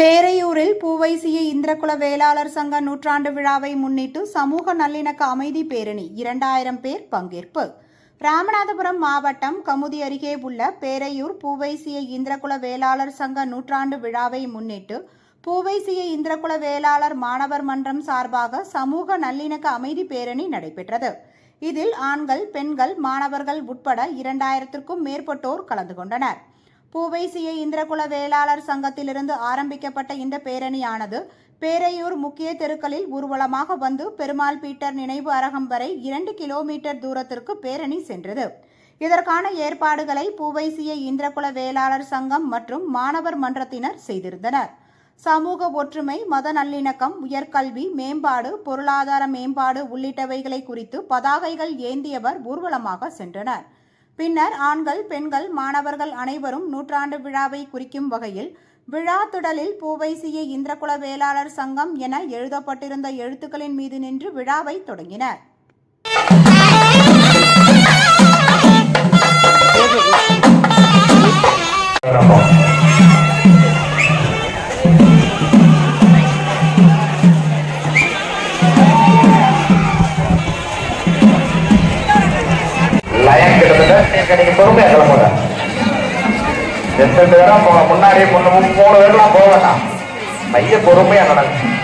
பேரையூரில் பூவைசிய இந்திரகுல வேளாளர் சங்க நூற்றாண்டு விழாவை முன்னிட்டு சமூக நல்லிணக்க அமைதி பேரணி இரண்டாயிரம் பேர் பங்கேற்பு. ராமநாதபுரம் மாவட்டம் கமுதி அருகே உள்ள பேரையூர் பூவைசிய இந்திரகுல வேளாளர் சங்க நூற்றாண்டு விழாவை முன்னிட்டு பூவைசிய இந்திரகுல வேளாளர் மாணவர் மன்றம் சார்பாக சமூக நல்லிணக்க அமைதி பேரணி நடைபெற்றது. இதில் ஆண்கள் பெண்கள் மாணவர்கள் உட்பட இரண்டாயிரத்திற்கும் மேற்பட்டோர் கலந்து கொண்டனர். பூவைசிய இந்திரகுல வேளாளர் சங்கத்திலிருந்து ஆரம்பிக்கப்பட்ட இந்த பேரணியானது பேரையூர் முக்கிய தெருக்களில் ஊர்வலமாக வந்து பெருமாள் பீட்டர் நினைவு அரகம் வரை இரண்டு கிலோமீட்டர் தூரத்திற்கு பேரணி சென்றது. இதற்கான ஏற்பாடுகளை பூவைசிய இந்திரகுல வேளாளர் சங்கம் மற்றும் மாணவர் மன்றத்தினர் செய்திருந்தனர். சமூக ஒற்றுமை மத நல்லிணக்கம் உயர்கல்வி மேம்பாடு பொருளாதார மேம்பாடு உள்ளிட்டவைகளை குறித்து பதாகைகள் ஏந்தியவர் ஊர்வலமாக சென்றனர். பின்னர் ஆண்கள் பெண்கள் மாணவர்கள் அனைவரும் நூற்றாண்டு விழாவை குறிக்கும் வகையில் விழா திடலில் பூவைசிய இந்திரகுல வேளாளர் சங்கம் என எழுதப்பட்டிருந்த எழுத்துக்களின் மீது நின்று விழாவை தொடங்கினர். லயம் கிடைக்க நீங்க பொறுமையா கிளம்புங்க. எத்தனை பேரும் போங்க முன்னாடியே மூணு மூணு பேர்லாம் போக வேண்டாம். மைய பொறுமையா நடக்கும்